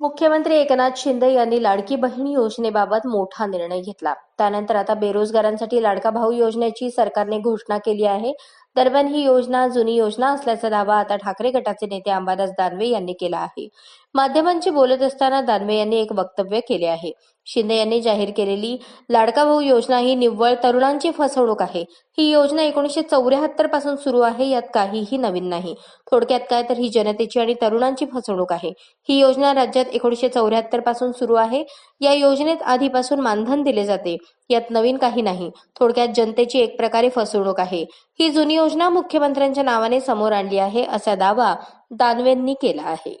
मुख्यमंत्री एकनाथ शिंदे यांनी लाडकी बहीण योजनेबाबत मोठा निर्णय घेतला. त्यानंतर आता बेरोजगारांसाठी लाडका भाऊ योजनेची सरकारने घोषणा केली आहे. दरम्यान ही योजना जुनी योजना असल्याचा दावा आता ठाकरे गटाचे नेते अंबादास दानवे यांनी केला आहे. माध्यमांशी बोलत असताना दानवे यांनी एक वक्तव्य केले आहे. शिंदे यांनी जाहीर केलेली लाडका भाऊ योजना ही निव्वळ तरुणांची फसवणूक आहे. ही योजना एकोणीसशे चौऱ्याहत्तरपासून सुरू आहे यात काहीही नवीन नाही. थोडक्यात काय तर ही जनतेची आणि तरुणांची फसवणूक आहे. ही योजना राज्यात एकोणीसशे चौऱ्याहत्तरपासून सुरू आहे. या योजनेत आधीपासून मानधन दिले जाते. यात नवीन काही नाही. थोडक्यात जनतेची एक प्रकारे फसवणूक आहे. ही जुनी योजना मुख्यमंत्र्यांच्या नावाने समोर आणली आहे असा दावा दानवेंनी केला आहे.